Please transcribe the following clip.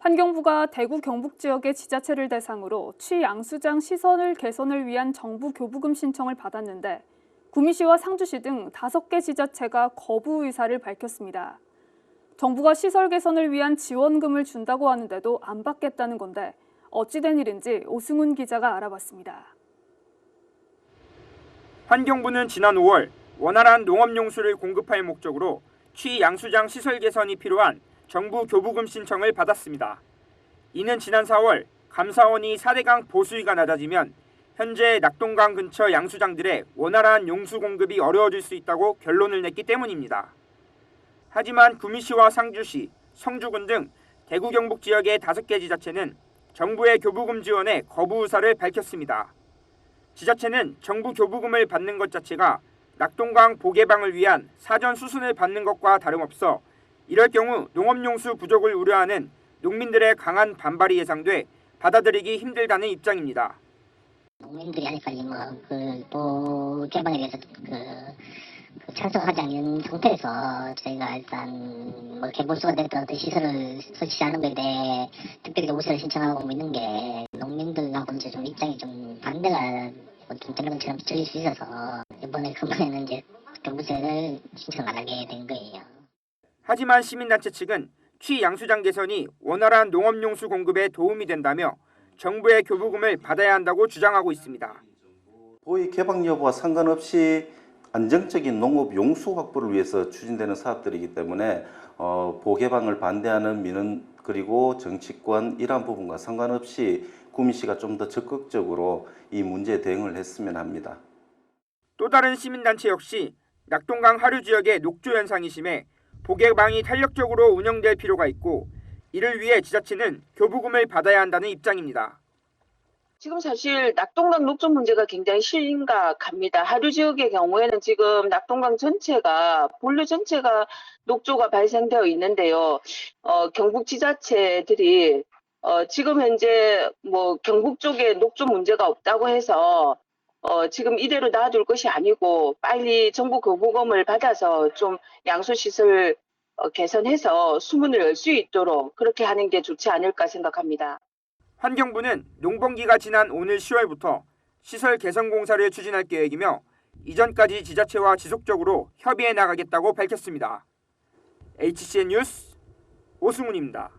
환경부가 대구 경북 지역의 지자체를 대상으로 취양수장 시설을 개선을 위한 정부 교부금 신청을 받았는데 구미시와 상주시 등 다섯 개 지자체가 거부 의사를 밝혔습니다. 정부가 시설 개선을 위한 지원금을 준다고 하는데도 안 받겠다는 건데 어찌된 일인지 오승훈 기자가 알아봤습니다. 환경부는 지난 5월 원활한 농업용수를 공급할 목적으로 취양수장 시설 개선이 필요한 정부 교부금 신청을 받았습니다. 이는 지난 4월 감사원이 4대강 보수위가 낮아지면 현재 낙동강 근처 양수장들의 원활한 용수 공급이 어려워질 수 있다고 결론을 냈기 때문입니다. 하지만 구미시와 상주시, 성주군 등 대구 경북 지역의 5개 지자체는 정부의 교부금 지원에 거부 의사를 밝혔습니다. 지자체는 정부 교부금을 받는 것 자체가 낙동강 보개방을 위한 사전 수순을 받는 것과 다름없어 이럴 경우 농업용수 부족을 우려하는 농민들의 강한 반발이 예상돼 받아들이기 힘들다는 입장입니다. 농민들이 아직까지 뭐그 개방에 대해서 그, 그 찬성하지 않는 상태에서 저희가 일단 뭐 개본수가 됐던 어떤 시설을 설치하는 것에 대해 특별히 우선을 신청하고 있는 게 농민들하고 이제 좀 입장이 좀 반대가 뭐좀 되는 것처럼 비춰질 수 있어서 이번에 금번에는 이제 경부세를 신청 안 하게 된 거예요. 하지만 시민단체 측은 취 양수장 개선이 원활한 농업용수 공급에 도움이 된다며 정부의 교부금을 받아야 한다고 주장하고 있습니다. 보위 개방 여부와 상관없이 안정적인 농업 용수 확보를 위해서 추진되는 사업들이기 때문에 어, 보개방을 반대하는 민원 그리고 정치권 이러한 부분과 상관없이 구미시가 좀 더 적극적으로 이 문제에 대응을 했으면 합니다. 또 다른 시민단체 역시 낙동강 하류 지역의 녹조 현상이 심해 보개방이 탄력적으로 운영될 필요가 있고 이를 위해 지자체는 교부금을 받아야 한다는 입장입니다. 지금 사실 낙동강 녹조 문제가 굉장히 심각합니다. 하류 지역의 경우에는 지금 낙동강 전체가 본류 전체가 녹조가 발생되어 있는데요. 어, 경북 지자체들이 어, 지금 현재 뭐 경북 쪽에 녹조 문제가 없다고 해서 어, 지금 이대로 놔둘 것이 아니고 빨리 정부 거부금을 받아서 좀 양수 시설 어, 개선해서 수문을 열 수 있도록 그렇게 하는 게 좋지 않을까 생각합니다. 환경부는 농번기가 지난 오늘 10월부터 시설 개선 공사를 추진할 계획이며 이전까지 지자체와 지속적으로 협의해 나가겠다고 밝혔습니다. HCN 뉴스 오승훈입니다.